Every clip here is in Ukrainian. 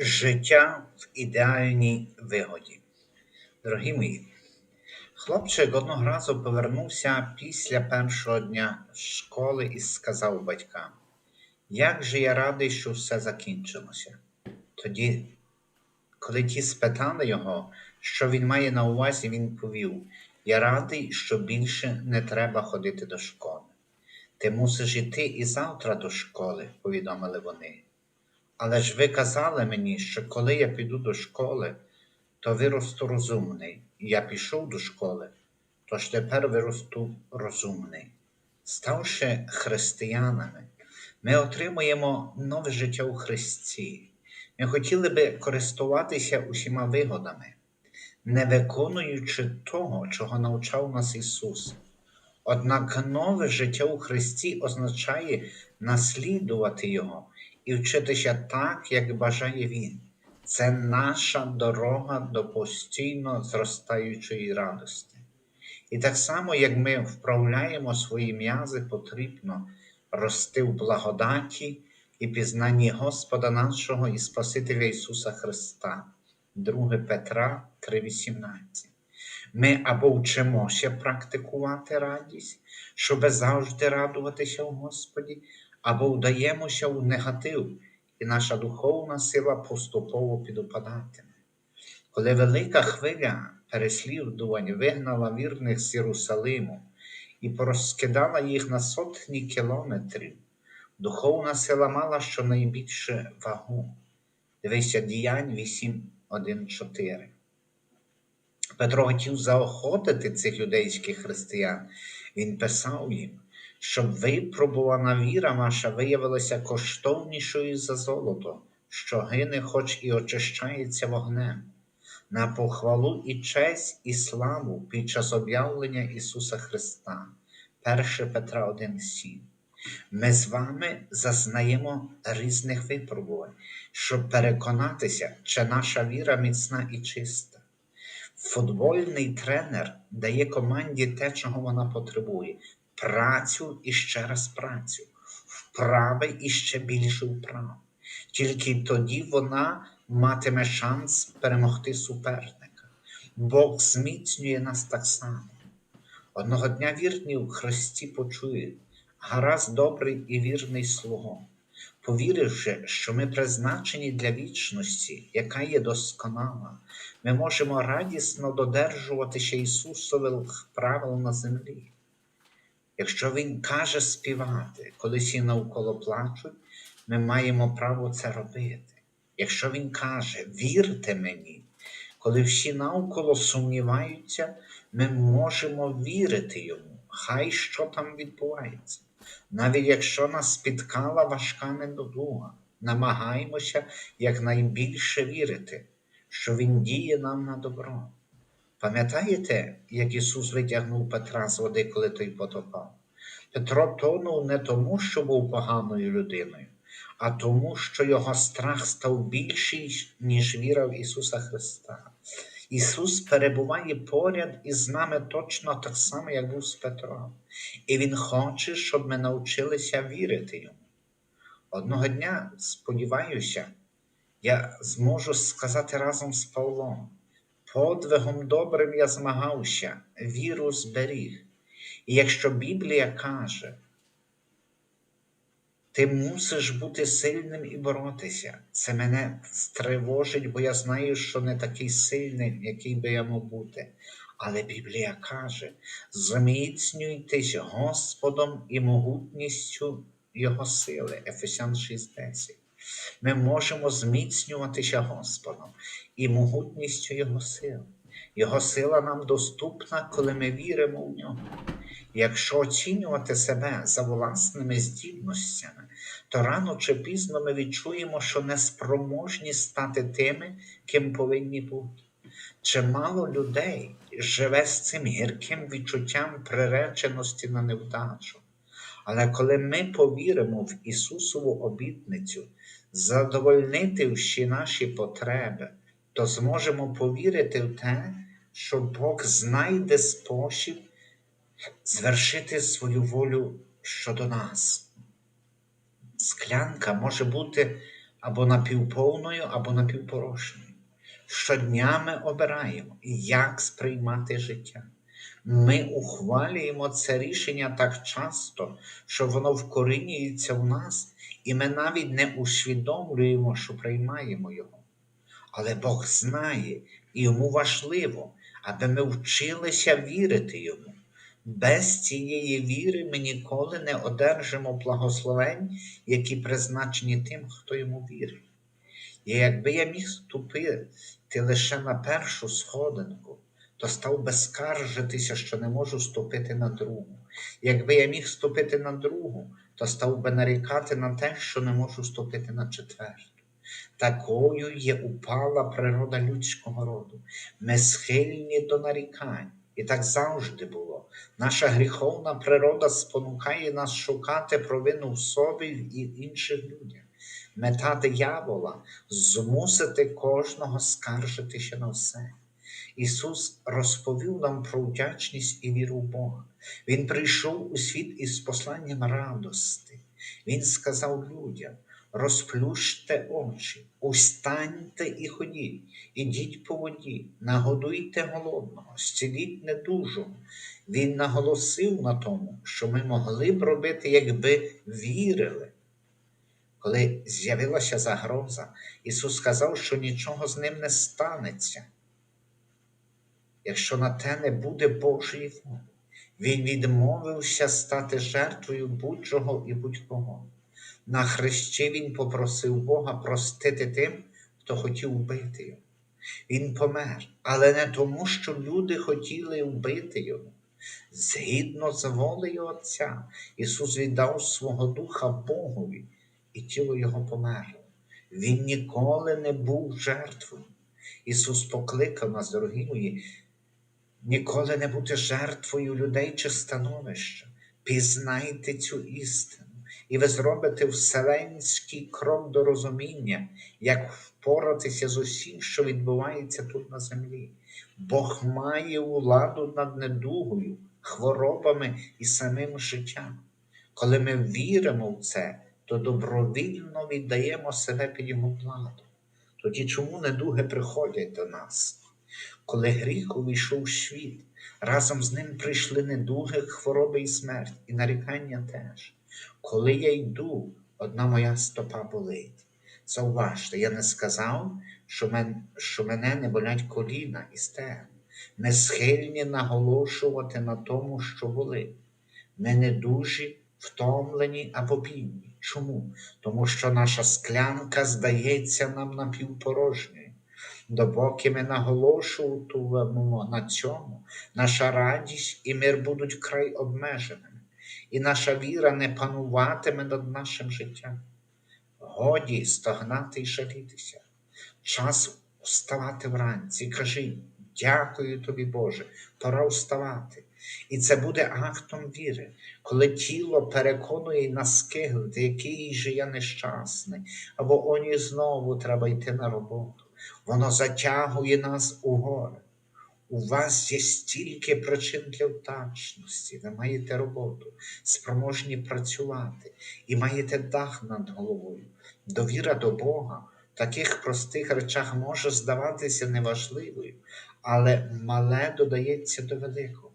Життя в ідеальній вигоді. Дорогі мої, хлопчик одного разу повернувся після першого дня школи і сказав батькам, як же я радий, що все закінчилося. Тоді, коли ті спитали його, що він має на увазі, він повів: Я радий, що більше не треба ходити до школи. Ти мусиш іти і завтра до школи, повідомили вони. Але ж ви казали мені, що коли я піду до школи, то виросту розумний. І я пішов до школи, тож тепер виросту розумний. Ставши християнами, ми отримуємо нове життя у Христі. Ми хотіли би користуватися усіма вигодами, не виконуючи того, чого навчав нас Ісус. Однак нове життя у Христі означає наслідувати Його і вчитися так, як бажає Він. Це наша дорога до постійно зростаючої радості. І так само, як ми вправляємо свої м'язи, потрібно рости в благодаті і пізнанні Господа нашого і Спасителя Ісуса Христа, 2 Петра 3,18. Ми або вчимося практикувати радість, щоб завжди радуватися в Господі, або вдаємося в негатив, і наша духовна сила поступово підопадатиме. Коли велика хвиля переслідувань вигнала вірних з Єрусалиму і порозкидала їх на сотні кілометрів, духовна сила мала щонайбільше вагу. Дивися діянь 8, 1, 4. Петро хотів заохотити цих юдейських християн. Він писав їм, щоб випробувана віра ваша виявилася коштовнішою за золото, що гине, хоч і очищається вогнем, на похвалу і честь і славу під час об'явлення Ісуса Христа. 1 Петра 1,7. Ми з вами зазнаємо різних випробувань, щоб переконатися, чи наша віра міцна і чиста. Футбольний тренер дає команді те, чого вона потребує: працю і ще раз працю, вправи і ще більше вправ. Тільки тоді вона матиме шанс перемогти суперника. Бог зміцнює нас так само. Одного дня вірні в Христі почують, гаразд добрий і вірний слуго, повіривши, що ми призначені для вічності, яка є досконала, ми можемо радісно додержуватися Ісусових правил на землі. Якщо Він каже співати, коли всі навколо плачуть, ми маємо право це робити. Якщо Він каже, вірте мені, коли всі навколо сумніваються, ми можемо вірити йому, хай що там відбувається. Навіть якщо нас спіткала важка недодуга, намагаємося якнайбільше вірити, що Він діє нам на добро. Пам'ятаєте, як Ісус витягнув Петра з води, коли той потопав? Петро тонув не тому, що був поганою людиною, а тому, що його страх став більший, ніж віра в Ісуса Христа. Ісус перебуває поряд із нами точно так само, як був з Петром. І Він хоче, щоб ми навчилися вірити Йому. Одного дня, сподіваюся, я зможу сказати разом з Павлом: подвигом добрим я змагався, віру зберіг. І якщо Біблія каже, ти мусиш бути сильним і боротися. Це мене стривожить, бо я знаю, що не такий сильний, який би я мав бути. Але Біблія каже: зміцнюйтесь Господом і могутністю Його сили. Ефесян 6:10. Ми можемо зміцнюватися Господом і могутністю Його сили. Його сила нам доступна, коли ми віримо в нього. Якщо оцінювати себе за власними здібностями, то рано чи пізно ми відчуємо, що не спроможні стати тими, ким повинні бути. Чимало людей живе з цим гірким відчуттям приреченості на невдачу. Але коли ми повіримо в Ісусову обітницю, задовольнити всі наші потреби, то зможемо повірити в те, що Бог знайде спосіб звершити свою волю щодо нас. Склянка може бути або напівповною, або напівпорошною. Щодня ми обираємо, як сприймати життя. Ми ухвалюємо це рішення так часто, що воно вкорінюється в нас, і ми навіть не усвідомлюємо, що приймаємо його. Але Бог знає, і йому важливо, аби ми вчилися вірити йому. Без цієї віри ми ніколи не одержимо благословень, які призначені тим, хто йому вірить. І якби я міг ступити лише на першу сходинку, то став би скаржитися, що не можу ступити на другу. Якби я міг ступити на другу, то став би нарікати на те, що не можу ступити на четверту. Такою є упала природа людського роду. Ми схильні до нарікань. І так завжди було. Наша гріховна природа спонукає нас шукати провину в собі і інших людях. Мета диявола змусити кожного скаржитися на все. Ісус розповів нам про вдячність і віру в Бога. Він прийшов у світ із посланням радости. Він сказав людям: розплющте очі, устаньте і ходіть, ідіть по воді, нагодуйте голодного, зціліть недужого. Він наголосив на тому, що ми могли б робити, якби вірили. Коли з'явилася загроза, Ісус сказав, що нічого з ним не станеться якщо на те не буде Божої волі. Він відмовився стати жертвою будь-чого і будь-кого. На хрещі він попросив Бога простити тим, хто хотів вбити його. Він помер, але не тому, що люди хотіли вбити його. Згідно з волею Отця, Ісус віддав свого Духа Богові, і тіло Його померло. Він ніколи не був жертвою. Ісус покликав нас, дорогі мої, ніколи не бути жертвою людей чи становища. Пізнайте цю істину, і ви зробите вселенський крок до розуміння, як впоратися з усім, що відбувається тут на землі. Бог має владу над недугою, хворобами і самим життям. Коли ми віримо в це, то добровільно віддаємо себе під Його владу. Тоді чому недуги приходять до нас? Коли гріх увійшов в світ, разом з ним прийшли недуги, хвороби і смерть, і нарікання теж. Коли я йду, одна моя стопа болить. Зауважте, я не сказав, що, мен, що мене не болять коліна і стегна. Ми схильні наголошувати на тому, що болить. Ми не дужі, втомлені або бідні. Чому? Тому що наша склянка здається нам напівпорожньою. Допоки ми наголошуватимемо на цьому, наша радість і мир будуть вкрай обмеженими, і наша віра не пануватиме над нашим життям. Годі стогнати й жалітися. Час вставати вранці. Кажи, дякую тобі, Боже, пора вставати. І це буде актом віри, коли тіло переконує нас скиглити, який же я нещасний, або оні знову треба йти на роботу. Воно затягує нас у горе. У вас є стільки причин для вдачності, ви маєте роботу, спроможні працювати і маєте дах над головою. Довіра до Бога в таких простих речах може здаватися неважливою, але мале додається до великого.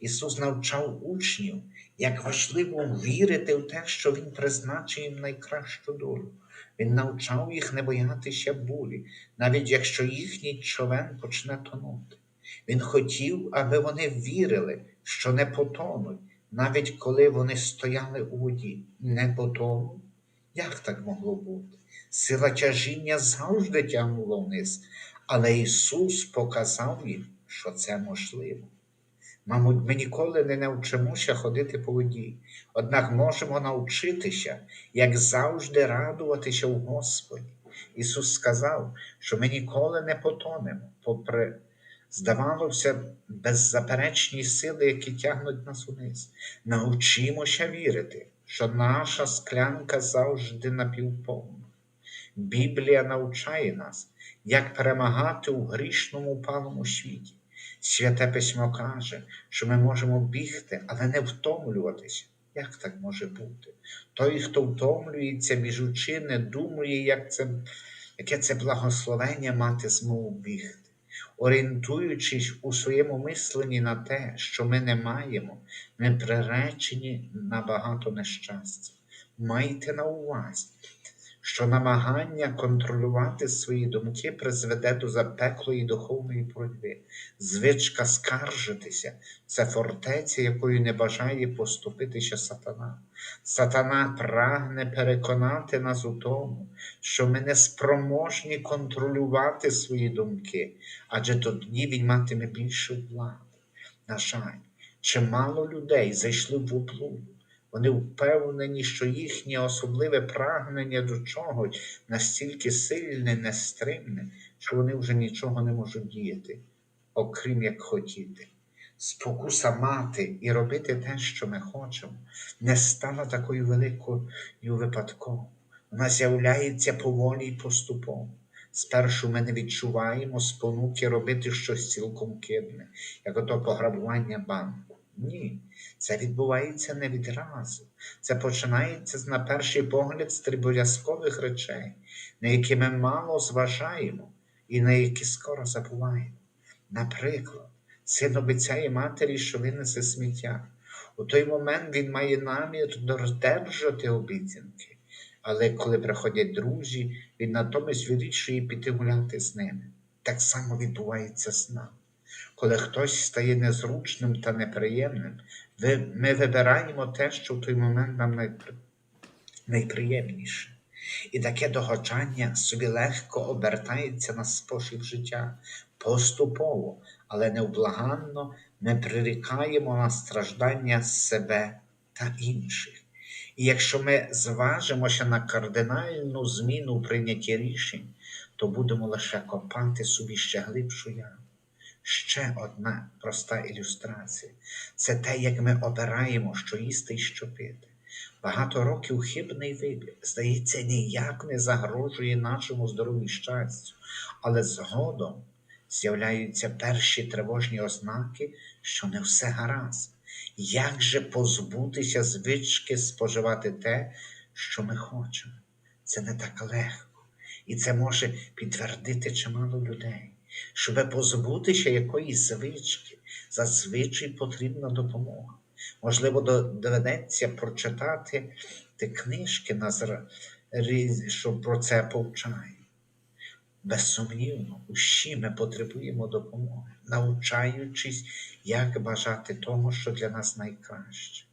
Ісус навчав учнів, як важливо вірити в те, що Він призначив їм найкращу долю. Він навчав їх не боятися болі, навіть якщо їхній човен почне тонути. Він хотів, аби вони вірили, що не потонуть, навіть коли вони стояли у воді. Не потонуть? Як так могло бути? Сила тяжіння завжди тягнула вниз, але Ісус показав їм, що це можливо. Мабуть, ми ніколи не навчимося ходити по воді, однак можемо навчитися, як завжди радуватися в Господі. Ісус сказав, що ми ніколи не потонемо, попри, здавалося, беззаперечні сили, які тягнуть нас униз. Научимося вірити, що наша склянка завжди напівповна. Біблія навчає нас, як перемагати у грішному палому світі. Святе письмо каже, що ми можемо бігти, але не втомлюватися. Як так може бути? Той, хто втомлюється, біжучи, не думає, як це, яке це благословення мати змогу бігти, орієнтуючись у своєму мисленні на те, що ми не маємо, ми приречені на багато нещастя. Майте на увазі, що намагання контролювати свої думки призведе до запеклої духовної боротьби. Звичка скаржитися це фортеця, якою не бажає поступитися сатана. Сатана прагне переконати нас у тому, що ми не спроможні контролювати свої думки, адже тоді він матиме більше влади. На жаль, чимало людей зайшли в облуду. Вони впевнені, що їхнє особливе прагнення до чогось настільки сильне, нестримне, що вони вже нічого не можуть діяти, окрім як хотіти. Спокуса мати і робити те, що ми хочемо, не стала такою великою випадково. Вона з'являється поволі і поступово. Спершу ми не відчуваємо спонуки робити щось цілком кидне, як ото пограбування банку. Ні, це відбувається не відразу. Це починається на перший погляд з трибов'язкових речей, на які ми мало зважаємо і на які скоро забуваємо. Наприклад, син обіцяє матері, що винесе сміття. У той момент він має намір додержати обіцянки, але коли приходять друзі, він натомість вирішує піти гуляти з ними. Так само відбувається з нами. Коли хтось стає незручним та неприємним, ми вибираємо те, що в той момент нам найприємніше. І таке догоджання собі легко обертається на спосіб життя. Поступово, але невблаганно ми прирікаємо на страждання себе та інших. І якщо ми зважимося на кардинальну зміну у прийнятті рішень, то будемо лише копати собі ще глибшу яму. Ще одна проста ілюстрація це те, як ми обираємо, що їсти і що пити. Багато років хибний вибір, здається, ніяк не загрожує нашому здоров'ю і щастю, але згодом з'являються перші тривожні ознаки, що не все гаразд. Як же позбутися звички споживати те, що ми хочемо? Це не так легко, і це може підтвердити чимало людей. Щоб позбутися якоїсь звички, зазвичай потрібна допомога. Можливо, доведеться прочитати ті книжки, що про це повчають. Безсумнівно, усі ми потребуємо допомоги, навчаючись, як бажати того, що для нас найкраще.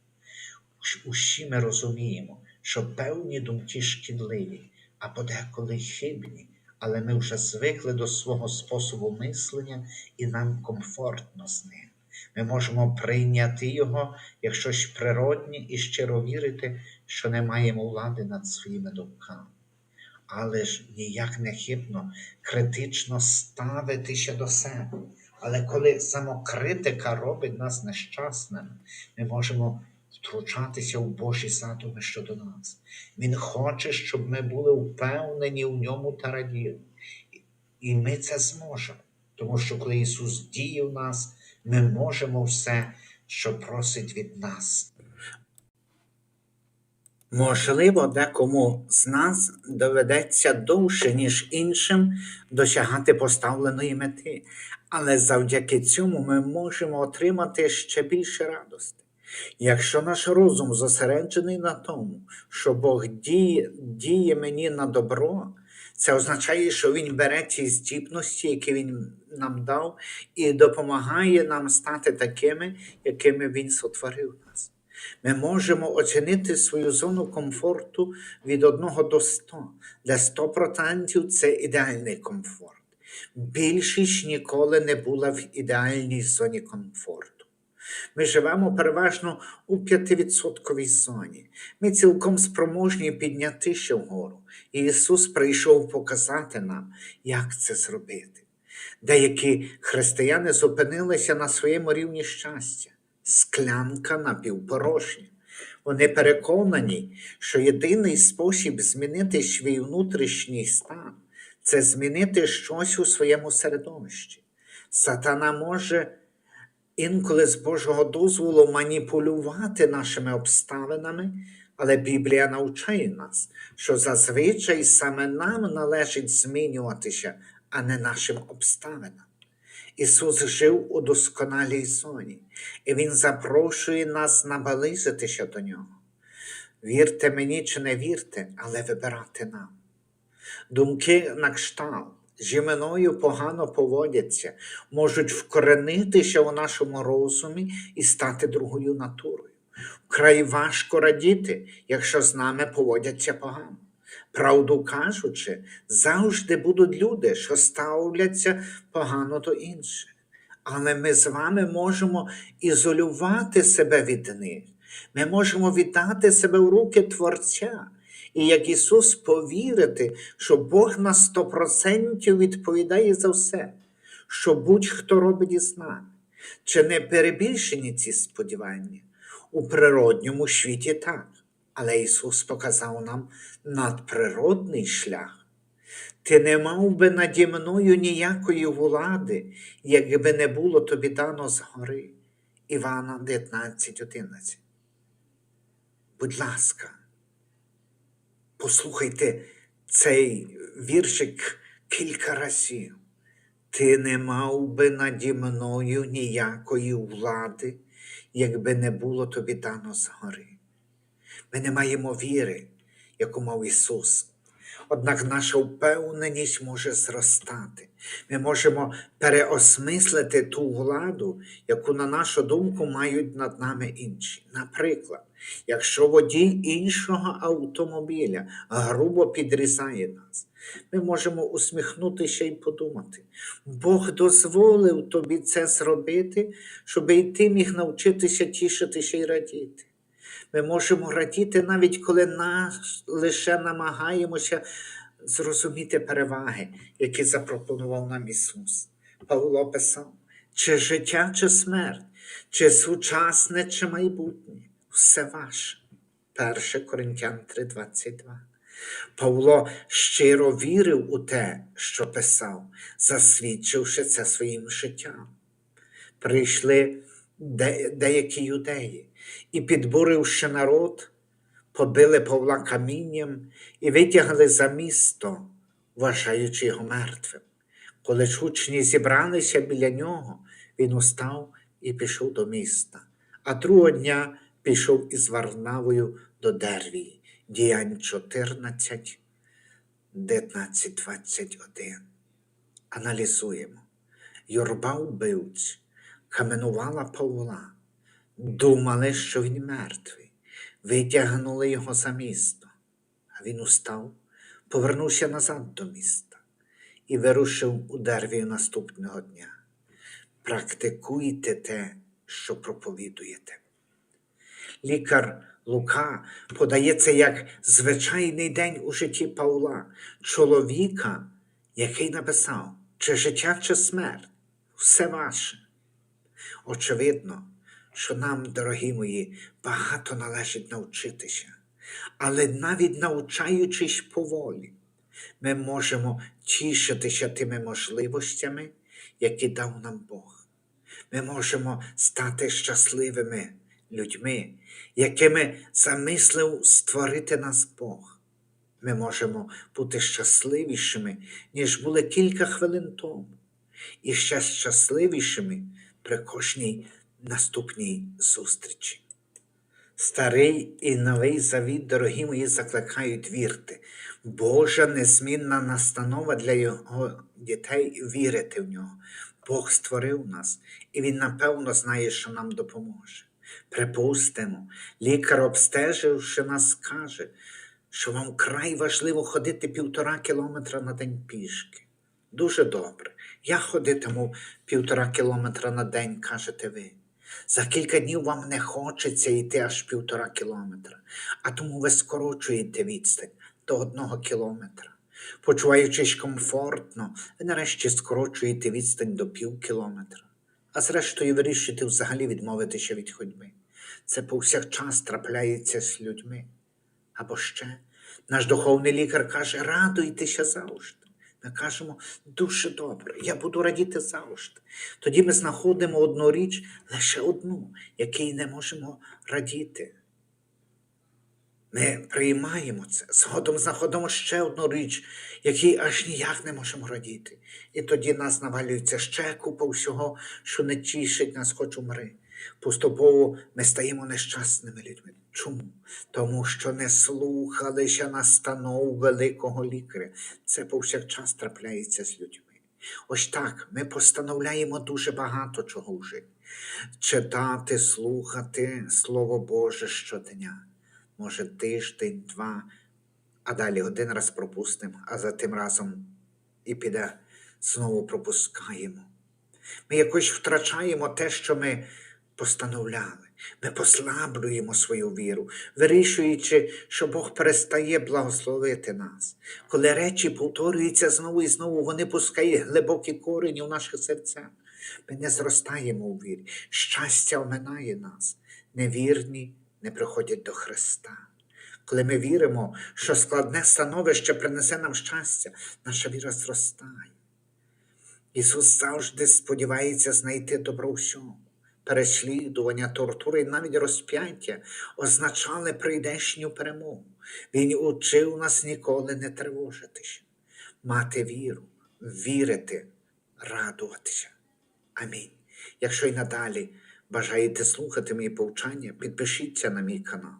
Усі ми розуміємо, що певні думки шкідливі, а подеколи хибні, але ми вже звикли до свого способу мислення і нам комфортно з ним. Ми можемо прийняти його як щось природнє і щиро вірити, що не маємо влади над своїми думками. Але ж ніяк не хибно критично ставитися до себе. Але коли самокритика робить нас нещасними, ми можемо втручатися в Божі задуми щодо нас. Він хоче, щоб ми були впевнені в ньому та раділи. І ми це зможемо. Тому що коли Ісус діє в нас, ми можемо все, що просить від нас. Можливо, декому з нас доведеться довше, ніж іншим, досягати поставленої мети, але завдяки цьому ми можемо отримати ще більше радости. Якщо наш розум зосереджений на тому, що Бог діє, діє мені на добро, це означає, що Він бере ті здібності, які Він нам дав, і допомагає нам стати такими, якими Він сотворив нас. Ми можемо оцінити свою зону комфорту від 1 до 100, де 100% це ідеальний комфорт. Більшість ніколи не була в ідеальній зоні комфорту. Ми живемо переважно у 5% зоні. Ми цілком спроможні піднятися вгору. І Ісус прийшов показати нам, як це зробити. Деякі християни зупинилися на своєму рівні щастя, склянка напівпорожня. Вони переконані, що єдиний спосіб змінити свій внутрішній стан це змінити щось у своєму середовищі. Сатана може інколи з Божого дозволу маніпулювати нашими обставинами, але Біблія навчає нас, що зазвичай саме нам належить змінюватися, а не нашим обставинам. Ісус жив у досконалій зоні, і Він запрошує нас наблизитися до Нього. Вірте мені чи не вірте, але вибирати нам. Думки на кшталт, зі мною погано поводяться, можуть вкоренитися у нашому розумі і стати другою натурою. Вкрай важко радіти, якщо з нами поводяться погано. Правду кажучи, завжди будуть люди, що ставляться погано до інших. Але ми з вами можемо ізолювати себе від них. Ми можемо віддати себе в руки Творця. І як Ісус повірити, що Бог на 100% відповідає за все, що будь-хто робить із нами. Чи не перебільшені ці сподівання? У природньому світі так, але Ісус показав нам надприродний шлях. Ти не мав би наді мною ніякої влади, якби не було тобі дано згори. Івана 19.11. Будь ласка, послухайте цей віршик кілька разів. Ти не мав би наді мною ніякої влади, якби не було тобі дано згори. Ми не маємо віри, яку мав Ісус. Однак наша впевненість може зростати. Ми можемо переосмислити ту владу, яку, на нашу думку, мають над нами інші. Наприклад, якщо водій іншого автомобіля грубо підрізає нас, ми можемо усміхнутися і подумати: Бог дозволив тобі це зробити, щоб і ти міг навчитися тішитися і радіти. Ми можемо радіти навіть коли нас лише намагаємося зрозуміти переваги, які запропонував нам Ісус. Павло писав, чи життя, чи смерть, чи сучасне, чи майбутнє, все ваше. 1 Коринтян 3:22. Павло щиро вірив у те, що писав, засвідчивши це своїм життям. Прийшли де- деякі юдеї і, підбуривши народ, побили Павла камінням і витягли за місто, вважаючи його мертвим. Коли ж учні зібралися біля нього, він устав і пішов до міста, а другого дня пішов із Варнавою до Дервії. Діянь 14, 19, 21. Аналізуємо. Юрба вбивць каменувала Павла, думали, що він мертвий, витягнули його за місто, а він устав, повернувся назад до міста і вирушив у Дервію наступного дня. Практикуйте те, що проповідуєте. Лікар Лука подає це як звичайний день у житті Павла, чоловіка, який написав, чи життя, чи смерть, все ваше. Очевидно, що нам, дорогі мої, багато належить навчитися, але навіть навчаючись поволі, ми можемо тішитися тими можливостями, які дав нам Бог. Ми можемо стати щасливими людьми, якими замислив створити нас Бог. Ми можемо бути щасливішими, ніж були кілька хвилин тому, і ще щасливішими при кожній наступній зустрічі. Старий і новий завіт, дорогі мої, закликають вірити. Божа незмінна настанова для його дітей вірити в нього. Бог створив нас, і Він напевно знає, що нам допоможе. Припустимо, лікар, обстеживши нас, скаже, що вам край важливо ходити півтора кілометра на день пішки. Дуже добре. Я ходитиму півтора кілометра на день, кажете ви. За кілька днів вам не хочеться йти аж півтора кілометра, а тому ви скорочуєте відстань до одного кілометра. Почуваючись комфортно, ви нарешті скорочуєте відстань до пів кілометра, а зрештою вирішуєте взагалі відмовитися від ходьби. Це повсякчас трапляється з людьми. Або ще наш духовний лікар каже, радуйтеся завжди. Ми кажемо, дуже добре, я буду радіти завжди. Тоді ми знаходимо одну річ, лише одну, якій не можемо радіти. Ми приймаємо це, згодом знаходимо ще одну річ, якій аж ніяк не можемо радіти. І тоді нас навалюється ще купа всього, що не тішить нас, хоч умри. Поступово ми стаємо нещасними людьми. Чому? Тому що не слухалися настанов великого лікаря. Це повсякчас трапляється з людьми. Ось так ми постановляємо дуже багато чого в житті. Читати, слухати Слово Боже щодня. Може, тиждень, два, а далі один раз пропустимо, а за тим разом і піде, знову пропускаємо. Ми якось втрачаємо те, що ми постановляли. Ми послаблюємо свою віру, вирішуючи, що Бог перестає благословити нас. Коли речі повторюються знову і знову, вони пускають глибокі корені в наших серцях. Ми не зростаємо у вірі. Щастя оминає нас. Невірні не приходять до Христа. Коли ми віримо, що складне становище принесе нам щастя, наша віра зростає. Ісус завжди сподівається знайти добро всьому. Переслідування, тортури і навіть розп'яття означали прийдешню перемогу. Він учив нас ніколи не тривожитися, мати віру, вірити, радуватися. Амінь. Якщо й надалі бажаєте слухати мої повчання, підпишіться на мій канал.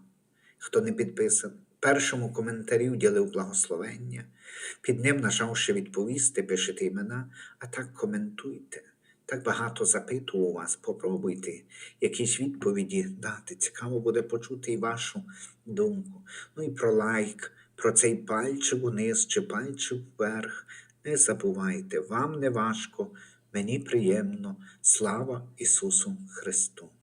Хто не підписаний, першому коментарі уділив благословення, під ним нажавши відповісти, пишете імена, а так коментуйте. Так багато запитував вас, попробуйте якісь відповіді дати. Цікаво буде почути і вашу думку. Ну і про лайк, про цей пальчик униз чи пальчик вверх. Не забувайте, вам не важко, мені приємно. Слава Ісусу Христу!